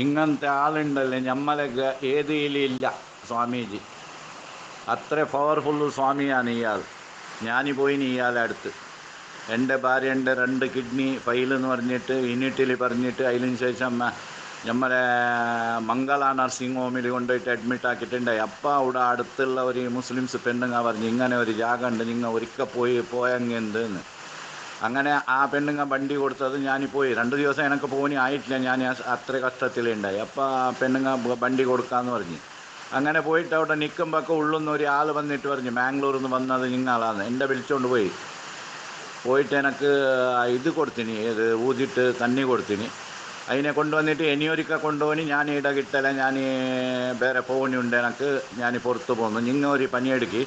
ഇങ്ങനത്തെ ആളുണ്ടല്ലേ നമ്മളെ ഏത് ഏതിലില്ല സ്വാമീജി. അത്ര പവർഫുൾ സ്വാമിയാണ് ഇയാൾ. പോയി ഇയാളെ അടുത്ത്. എന്റെ ഭാര്യന്റെ രണ്ട് കിഡ്നി ഫൈൽ എന്ന് പറഞ്ഞിട്ട് യൂണിറ്റിൽ പറഞ്ഞിട്ട് അതിന് ശേഷം നമ്മളെ മംഗള നഴ്സിംഗ് ഹോമിൽ കൊണ്ടുപോയിട്ട് അഡ്മിറ്റ് ആക്കിയിട്ടുണ്ടായി അപ്പം അവിടെ അടുത്തുള്ള ഒരു മുസ്ലിംസ് പെണ്ണുങ്ങ പറഞ്ഞു ഇങ്ങനെ ഒരു ജാഗ ഉണ്ട് നിങ്ങൾ ഒരിക്കൽ പോയി പോയെന്ന് അങ്ങനെ ആ പെണ്ണുങ്ങ വണ്ടി കൊടുത്തത് ഞാൻ പോയി രണ്ട് ദിവസം എനിക്ക് പോനി ആയിട്ടില്ല. ഞാൻ അത്ര കഷ്ടത്തിലുണ്ടായി അപ്പോൾ ആ പെണ്ണുങ്ങ വണ്ടി കൊടുക്കാമെന്ന് പറഞ്ഞ്. അങ്ങനെ പോയിട്ട് അവിടെ നിൽക്കുമ്പോൾ ഉള്ളുന്ന ഒരു ആൾ വന്നിട്ട് പറഞ്ഞു ബാംഗ്ലൂരിൽ നിന്ന് വന്നത് നിങ്ങളാണ് എന്റെ വിളിച്ചുകൊണ്ട് പോയി. പോയിട്ട് എനിക്ക് ഇത് കൊടുത്തിനി. ഏത് ഊതിട്ട് തന്നി കൊടുത്തിനി. അതിനെ കൊണ്ടുവന്നിട്ട് ഇനിയൊരിക്ക കൊണ്ടുപോയി ഞാൻ ഇട കിട്ടല ഞാൻ വേറെ പോകുന്നുണ്ട് എനിക്ക് ഞാൻ പുറത്ത് പോകുന്നു നിങ്ങൾ ഒരു പണിയെടുക്കി.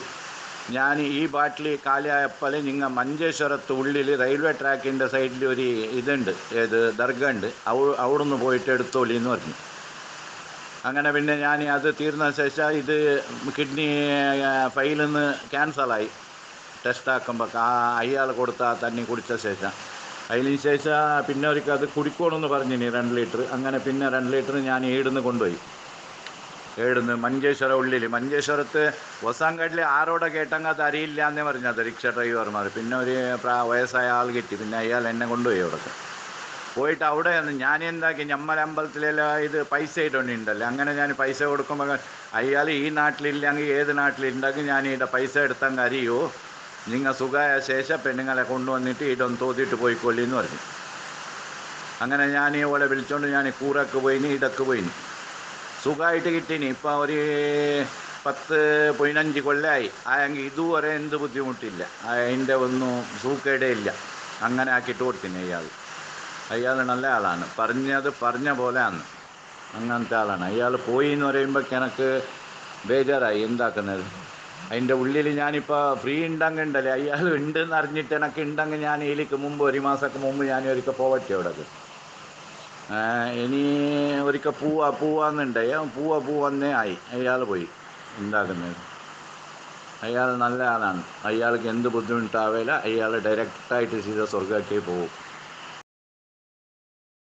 ഞാൻ ഈ ബാട്ടിൽ കാലിയായപ്പോൾ നിങ്ങൾ മഞ്ചേശ്വരത്ത് ഉള്ളിൽ റെയിൽവേ ട്രാക്കിന്റെ സൈഡിൽ ഒരു ഇതുണ്ട് ഏത് ദർഗ ഉണ്ട് അവ നിന്ന് പോയിട്ട് എടുത്തോളി എന്ന് പറഞ്ഞു. അങ്ങനെ പിന്നെ ഞാൻ അത് തീർന്ന ശേഷം ഇത് കിഡ്നി ഫൈലിൽ നിന്ന് ക്യാൻസലായി. ടെസ്റ്റ് ആക്കുമ്പോൾ അയാൾ കൊടുത്ത തന്നി കുടിച്ച ശേഷം. അതിന് ശേഷം പിന്നെ ഒരിക്കൽ അത് കുടിക്കണമെന്ന് പറഞ്ഞിനി രണ്ട് ലിറ്റർ. അങ്ങനെ പിന്നെ രണ്ട് ലിറ്റർ ഞാൻ ഈടുന്ന് കൊണ്ടുപോയി. ഏടുന്ന് മഞ്ചേശ്വര ഉള്ളിൽ മഞ്ചേശ്വരത്ത് വസാങ്കാട്ടിൽ ആരോടെ കേട്ടങ്ങാത്ത അറിയില്ല എന്നേ പറഞ്ഞത് റിക്ഷ ഡ്രൈവർമാർ പിന്നെ ഒരു വയസ്സായ ആൾ കിട്ടി. പിന്നെ അയാൾ എന്നെ കൊണ്ടുപോയി അവിടെ പോയിട്ട് അവിടെ ഞാൻ എന്താക്കി? ഞമ്മലമ്പലത്തിലെല്ലാം ഇത് പൈസ ഇട്ടുണ്ടല്ലോ അങ്ങനെ ഞാൻ പൈസ കൊടുക്കുമ്പോൾ അയാൾ ഈ നാട്ടിലില്ലെങ്കിൽ ഏത് നാട്ടിലുണ്ടെങ്കിൽ ഞാൻ ഇവിടെ പൈസ എടുത്തങ്ങ് അറിയോ നിങ്ങൾ സുഖമായ ശേഷം പെണ്ണുങ്ങളെ കൊണ്ടുവന്നിട്ട് ഇടം തോതിയിട്ട് പോയിക്കൊള്ളി എന്ന് പറഞ്ഞു. അങ്ങനെ ഞാൻ ഓളെ വിളിച്ചോണ്ട് ഞാൻ കൂറക്ക് പോയിന് ഇടയ്ക്ക് പോയിന്. സുഖമായിട്ട് കിട്ടീനി. ഇപ്പം ഒരു പത്ത് പതിനഞ്ച് കൊല്ലമായി ആയെങ്കിൽ ഇതുവരെ എന്ത് ബുദ്ധിമുട്ടില്ല. അതിന്റെ ഒന്നും സൂക്കേടേ ഇല്ല. അങ്ങനെ ആക്കിയിട്ട് കൊടുത്തിന് അയാൾ. അയാൾ നല്ല ആളാണ്. പറഞ്ഞത് പറഞ്ഞ പോലെയാണ്. അങ്ങനത്തെ ആളാണ്. അയാൾ പോയി എന്ന് പറയുമ്പോൾ എനിക്ക് ബേജാറായി. എന്താക്കുന്നത്? അതിന്റെ ഉള്ളിൽ ഞാനിപ്പോൾ ഫ്രീ ഉണ്ടെങ്കിൽ ഉണ്ടല്ലേ? അയാൾ ഉണ്ടെന്ന് അറിഞ്ഞിട്ട് എനിക്ക് ഉണ്ടെങ്കിൽ ഞാൻ ഇതിലേക്ക് മുമ്പ് ഒരു മാസമൊക്കെ മുമ്പ് ഞാൻ ഒരിക്കൽ പോവട്ടെ അവിടെ ഇനി ഒരിക്കൽ പൂവാ പൂവാന്നുണ്ടായി പൂവ പൂവന്നേ ആയി. അയാൾ പോയി. ഉണ്ടാക്കുന്നത് അയാൾ നല്ല ആളാണ്. അയാൾക്ക് എന്ത് ബുദ്ധിമുട്ടാവില്ല അയാൾ ഡയറക്റ്റായിട്ട് സീത സ്വർഗത്തിൽ പോകും.